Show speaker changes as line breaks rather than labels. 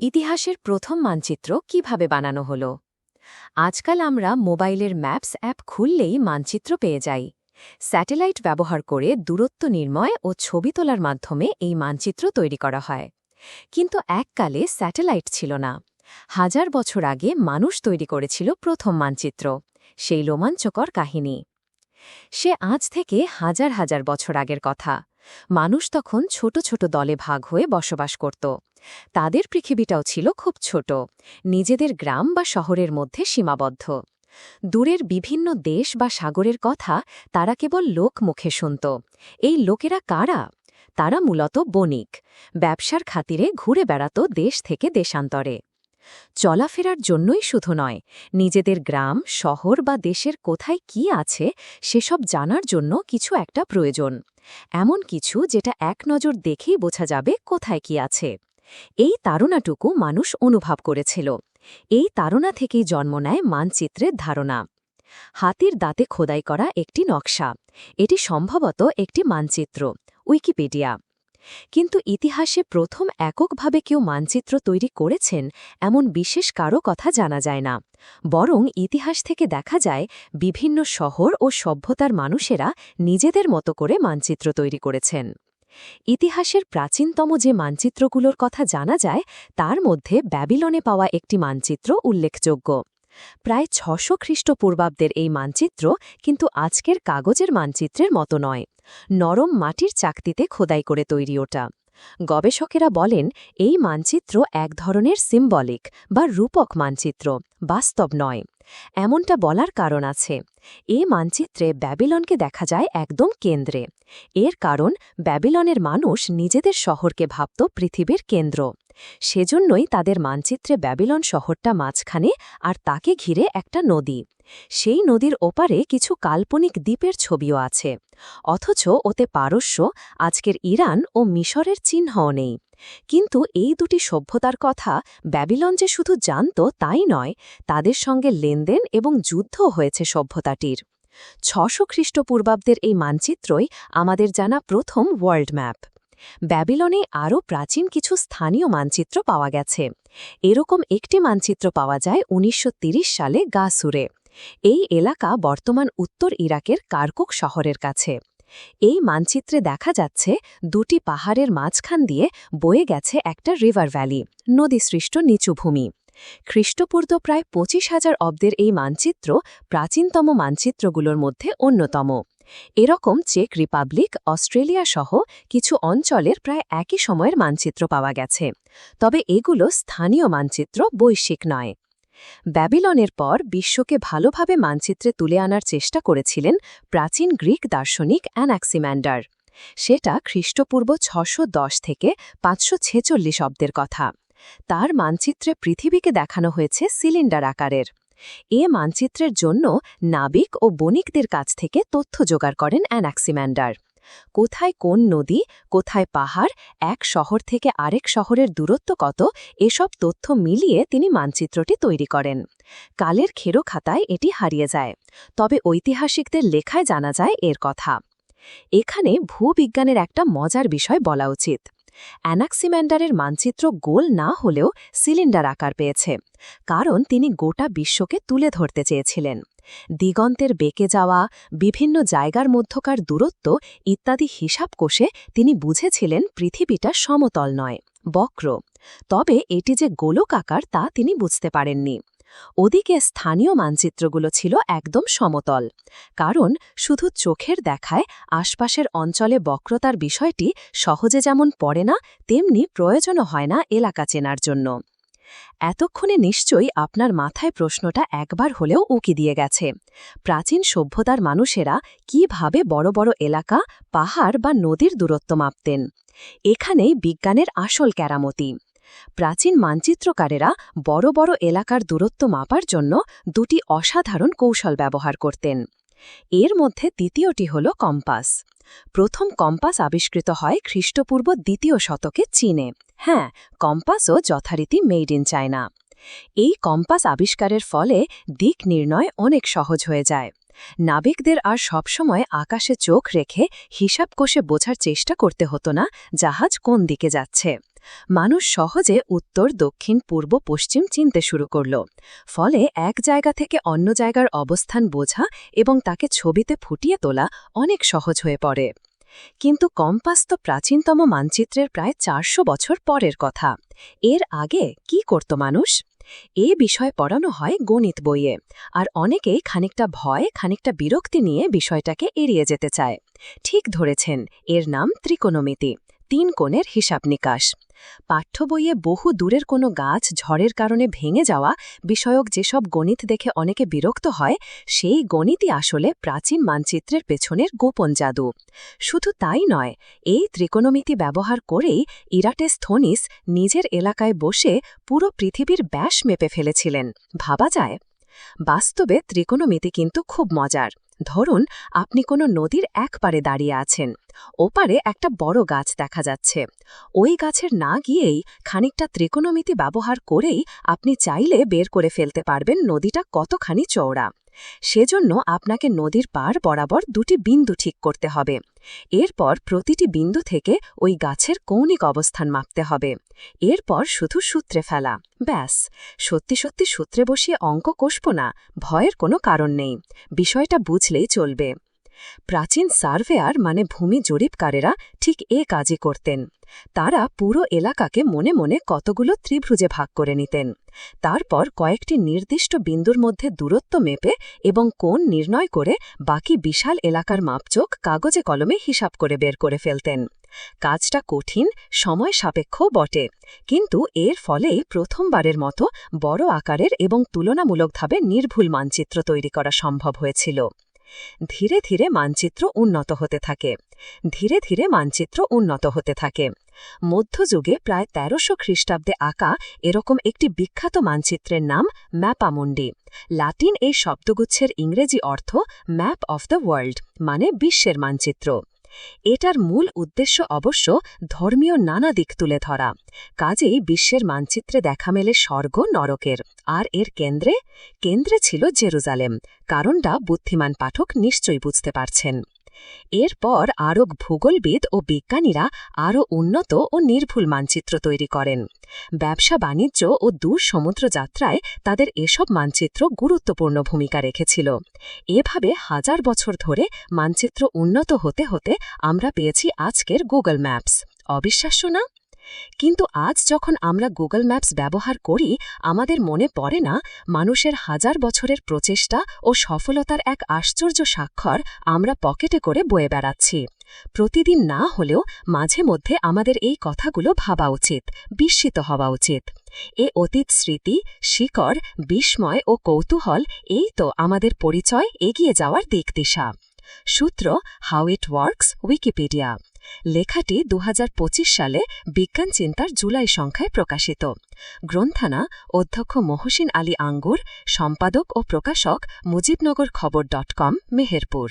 ইতিহাসের প্রথম মানচিত্র কীভাবে বানানো হল? আজকাল আমরা মোবাইলের ম্যাপস অ্যাপ খুললেই মানচিত্র পেয়ে যাই। স্যাটেলাইট ব্যবহার করে দূরত্ব নির্ময় ও ছবি তোলার মাধ্যমে এই মানচিত্র তৈরি করা হয়। কিন্তু এককালে স্যাটেলাইট ছিল না। হাজার বছর আগে মানুষ তৈরি করেছিল প্রথম মানচিত্র, সেই রোমাঞ্চকর কাহিনী। সে আজ থেকে হাজার হাজার বছর আগের কথা। মানুষ তখন ছোট ছোট দলে ভাগ হয়ে বসবাস করত। তাদের পৃথিবীটাও ছিল খুব ছোট, নিজেদের গ্রাম বা শহরের মধ্যে সীমাবদ্ধ। দূরের বিভিন্ন দেশ বা সাগরের কথা তারা কেবল লোক মুখে শুনত। এই লোকেরা কারা? তারা মূলত বণিক, ব্যবসার খাতিরে ঘুরে বেড়াত দেশ থেকে দেশান্তরে। চলাফেরার জন্যই শুধু নয়, নিজেদের গ্রাম, শহর বা দেশের কোথায় কি আছে সেসব জানার জন্য কিছু একটা প্রয়োজন। এমন কিছু যেটা এক নজর দেখেই বোঝা যাবে কোথায় কি আছে। এই তারণাটুকু মানুষ অনুভব করেছিল। এই তারণা থেকেই জন্ম নেয় মানচিত্রের ধারণা। হাতির দাঁতে খোদাই করা একটি নকশা। এটি সম্ভবত একটি মানচিত্র, উইকিপিডিয়া। কিন্তু ইতিহাসে প্রথম এককভাবে কেউ মানচিত্র তৈরি করেছেন এমন বিশেষ কারও কথা জানা যায় না। বরং ইতিহাস থেকে দেখা যায়, বিভিন্ন শহর ও সভ্যতার মানুষেরা নিজেদের মতো করে মানচিত্র তৈরি করেছেন। ইতিহাসের প্রাচীনতম যে মানচিত্রগুলোর কথা জানা যায়, তার মধ্যে ব্যাবিলনে পাওয়া একটি মানচিত্র উল্লেখযোগ্য। প্রায় ছশো খ্রিস্টপূর্বাব্দের এই মানচিত্র কিন্তু আজকের কাগজের মানচিত্রের মতো নয়, নরম মাটির চাকতিতে খোদাই করে তৈরি ওটা। গবেষকেরা বলেন, এই মানচিত্র এক ধরনের সিম্বলিক বা রূপক মানচিত্র, বাস্তব নয়। এমনটা বলার কারণ আছে। এ মানচিত্রে ব্যাবিলনকে দেখা যায় একদম কেন্দ্রে। এর কারণ ব্যাবিলনের মানুষ নিজেদের শহরকে ভাবত পৃথিবীর কেন্দ্র। সেজন্যই তাদের মানচিত্রে ব্যাবিলন শহরটা মাঝখানে আর তাকে ঘিরে একটা নদী। সেই নদীর ওপারে কিছু কাল্পনিক দ্বীপের ছবিও আছে। অথচ ওতে পারস্য, আজকের ইরান ও মিশরের চিহ্নও নেই। কিন্তু এই দুটি সভ্যতার কথা ব্যাবিলন যে শুধু জানত তাই নয়, তাদের সঙ্গে লেনদেন এবং যুদ্ধ হয়েছে সভ্যতাটির। ছশো খ্রিস্টপূর্বাব্দের এই মানচিত্রই আমাদের জানা প্রথম ওয়ার্ল্ড ম্যাপ ব্যাবিলনে আরও প্রাচীন কিছু স্থানীয় মানচিত্র পাওয়া গেছে। এরকম একটি মানচিত্র পাওয়া যায় উনিশশো সালে গাসুরে। এই এলাকা বর্তমান উত্তর ইরাকের কার্কুক শহরের কাছে। এই মানচিত্রে দেখা যাচ্ছে দুটি পাহাড়ের মাঝখান দিয়ে বয়ে গেছে একটা রিভার ভ্যালি, নদীসৃষ্ট নিচু ভূমি। খ্রিস্টপূর্ব প্রায় পঁচিশ হাজার অব্দের এই মানচিত্র প্রাচীনতম মানচিত্রগুলোর মধ্যে অন্যতম। এরকম চেক রিপাবলিক, অস্ট্রেলিয়া সহ কিছু অঞ্চলের প্রায় একই সময়ের মানচিত্র পাওয়া গেছে। তবে এগুলো স্থানীয় মানচিত্র, বৈশ্বিক নয়। ব্যাবিলনের পর বিশ্বকে ভালোভাবে মানচিত্রে তুলে আনার চেষ্টা করেছিলেন প্রাচীন গ্রিক দার্শনিক অ্যানাক্সিম্যান্ডার। সেটা খ্রিস্টপূর্ব ছশো থেকে পাঁচশো ছেচল্লিশ অব্দের কথা। তার মানচিত্রে পৃথিবীকে দেখানো হয়েছে সিলিন্ডার আকারের। এ মানচিত্রের জন্য নাবিক ও বণিকদের কাছ থেকে তথ্য জোগাড় করেন অ্যানাক্সিম্যান্ডার। কোথায় কোন নদী, কোথায় পাহাড়, এক শহর থেকে আরেক শহরের দূরত্ব কত, এসব তথ্য মিলিয়ে তিনি মানচিত্রটি তৈরি করেন। কালের খেরো খাতায় এটি হারিয়ে যায়। তবে ঐতিহাসিকদের লেখায় জানা যায় এর কথা। এখানে ভূবিজ্ঞানের একটা মজার বিষয় বলা উচিত। অ্যানাক্সিম্যান্ডারের মানচিত্র গোল না হলেও সিলিন্ডার আকার পেয়েছে, কারণ তিনি গোটা বিশ্বকে তুলে ধরতে চেয়েছিলেন। দিগন্তের বেঁকে যাওয়া, বিভিন্ন জায়গার মধ্যকার দূরত্ব ইত্যাদি হিসাব কোষে তিনি বুঝেছিলেন পৃথিবীটা সমতল নয়, বক্র। তবে এটি যে গোলক আকার তা তিনি বুঝতে পারেননি। ওদিকে স্থানীয় মানচিত্রগুলো ছিল একদম সমতল। কারণ শুধু চোখের দেখায় আশপাশের অঞ্চলে বক্রতার বিষয়টি সহজে যেমন পড়ে না, তেমনি প্রয়োজনও হয় না এলাকা চেনার জন্য। এতক্ষণে নিশ্চয়ই আপনার মাথায় প্রশ্নটা একবার হলেও উকি দিয়ে গেছে। প্রাচীন সভ্যতার মানুষেরা কীভাবে বড় বড় এলাকা, পাহাড় বা নদীর দূরত্ব মাপতেন? এখানেই বিজ্ঞানের আসল কেরামতি। প্রাচীন মানচিত্রকারেরা বড় বড় এলাকার দূরত্ব মাপার জন্য দুটি অসাধারণ কৌশল ব্যবহার করতেন। এর মধ্যে দ্বিতীয়টি হল কম্পাস। প্রথম কম্পাস আবিষ্কৃত হয় খ্রিস্টপূর্ব দ্বিতীয় শতকে চীনে। হ্যাঁ কম্পাসও যথারীতি মেড ইন চায়না। এই কম্পাস আবিষ্কারের ফলে দিক নির্ণয় অনেক সহজ হয়ে যায়। নাবিকদের আর সবসময় আকাশে চোখ রেখে হিসাব কষে বোঝার চেষ্টা করতে হতো না জাহাজ কোন দিকে যাচ্ছে। মানুষ সহজে উত্তর, দক্ষিণ, পূর্ব, পশ্চিম চিনতে শুরু করল। ফলে এক জায়গা থেকে অন্য জায়গার অবস্থান বোঝা এবং তাকে ছবিতে ফুটিয়ে তোলা অনেক সহজ হয়ে পড়ে। কিন্তু কম্পাস তো প্রাচীনতম মানচিত্রের প্রায় চারশো বছর পরের কথা। এর আগে কি করত মানুষ? এ বিষয় পড়ানো হয় গণিত বইয়ে। আর অনেকেই খানিকটা ভয়, খানিকটা বিরক্তি নিয়ে বিষয়টাকে এড়িয়ে যেতে চায়। ঠিক ধরেছেন, এর নাম ত্রিকোণমিতি। তিন কোণের হিসাব নিকাশ। পাঠ্য বইয়ে বহু দূরের কোনো গাছ ঝড়ের কারণে ভেঙে যাওয়া বিষয়ক যেসব গণিত দেখে অনেকে বিরক্ত হয়, সেই গণিতই আসলে প্রাচীন মানচিত্রের পেছনের গোপন জাদু। শুধু তাই নয়, এই ত্রিকোণমিতি ব্যবহার করেই ইরাটেস থনিস নিজের এলাকায় বসে পুরো পৃথিবীর ব্যাস মেপে ফেলেছিলেন। ভাবা যায়? বাস্তবে ত্রিকোণমিতি কিন্তু খুব মজার। ধরুন, আপনি কোনো নদীর এক পারে দাঁড়িয়ে আছেন। ওপারে একটা বড় গাছ দেখা যাচ্ছে। ওই গাছের না গিয়েই খানিকটা ত্রিকোণমিতি ব্যবহার করেই আপনি চাইলে বের করে ফেলতে পারবেন নদীটা কতখানি চওড়া। সেজন্য আপনাকে নদীর পার বরাবর দুটি বিন্দু ঠিক করতে হবে। এরপর প্রতিটি বিন্দু থেকে ওই গাছের কৌণিক অবস্থান মাপতে হবে। এরপর শুধু সূত্রে ফেলা। ব্যাস। সত্যি সত্যি সূত্রে বসিয়ে অঙ্ক কষব না, ভয়ের কোনো কারণ নেই। বিষয়টা বুঝলেই চলবে। প্রাচীন সার্ভেয়ার মানে ভূমি জরিপকারেরা ঠিক এ কাজই করতেন। তারা পুরো এলাকাকে মনে মনে কতগুলো ত্রিভুজে ভাগ করে নিতেন। তারপর কয়েকটি নির্দিষ্ট বিন্দুর মধ্যে দূরত্ব মেপে এবং কোণ নির্ণয় করে বাকি বিশাল এলাকার মাপচোক কাগজে কলমে হিসাব করে বের করে ফেলতেন। কাজটা কঠিন, সময় সাপেক্ষ বটে, কিন্তু এর ফলেই প্রথমবারের মতো বড় আকারের এবং তুলনামূলকভাবে নির্ভুল মানচিত্র তৈরি করা সম্ভব হয়েছিল। ধীরে ধীরে মানচিত্র উন্নত হতে থাকে। ধীরে ধীরে মানচিত্র উন্নত হতে থাকে। মধ্যযুগে প্রায় তেরোশো খ্রিস্টাব্দে আঁকা এরকম একটি বিখ্যাত মানচিত্রের নাম ম্যাপামুন্ডি। লাটিন এই শব্দগুচ্ছের ইংরেজি অর্থ ম্যাপ অফ দ্য ওয়ার্ল্ড মানে বিশ্বের মানচিত্র। এটার মূল উদ্দেশ্য অবশ্য ধর্মীয় নানা দিক তুলে ধরা। কাজেই বিশ্বের মানচিত্রে দেখা মেলে স্বর্গ নরকের। আর এর কেন্দ্রে? কেন্দ্রে ছিল জেরুজালেম। কারণটা বুদ্ধিমান পাঠক নিশ্চয়ই বুঝতে পারছেন। এরপর আরব ভূগোলবিদ ও বিজ্ঞানীরা আরও উন্নত ও নির্ভুল মানচিত্র তৈরি করেন। ব্যবসা, বাণিজ্য ও দূর সমুদ্র যাত্রায় তাদের এসব মানচিত্র গুরুত্বপূর্ণ ভূমিকা রেখেছিল। এভাবে হাজার বছর ধরে মানচিত্র উন্নত হতে হতে আমরা পেয়েছি আজকের গুগল ম্যাপস। অবিশ্বাস্য না? কিন্তু আজ যখন আমরা গুগল ম্যাপস ব্যবহার করি, আমাদের মনে পড়ে না, মানুষের হাজার বছরের প্রচেষ্টা ও সফলতার এক আশ্চর্য স্বাক্ষর আমরা পকেটে করে বয়ে বেড়াচ্ছি। প্রতিদিন না হলেও মাঝে মধ্যে আমাদের এই কথাগুলো ভাবা উচিত, বিস্মিত হওয়া উচিত। এ অতীত স্মৃতি, শিকড়, বিস্ময় ও কৌতূহল, এই তো আমাদের পরিচয় এগিয়ে যাওয়ার দিক দিশা সূত্র হাউ ইট ওয়ার্কস উইকিপিডিয়া লেখাটি দু হাজার পঁচিশ সালে বিজ্ঞান চিন্তার জুলাই সংখ্যায় প্রকাশিত। গ্রন্থানা অধ্যক্ষ মহসিন আলী আঙ্গুর, সম্পাদক ও প্রকাশক মুজিবনগর খবর ডট কম, মেহেরপুর।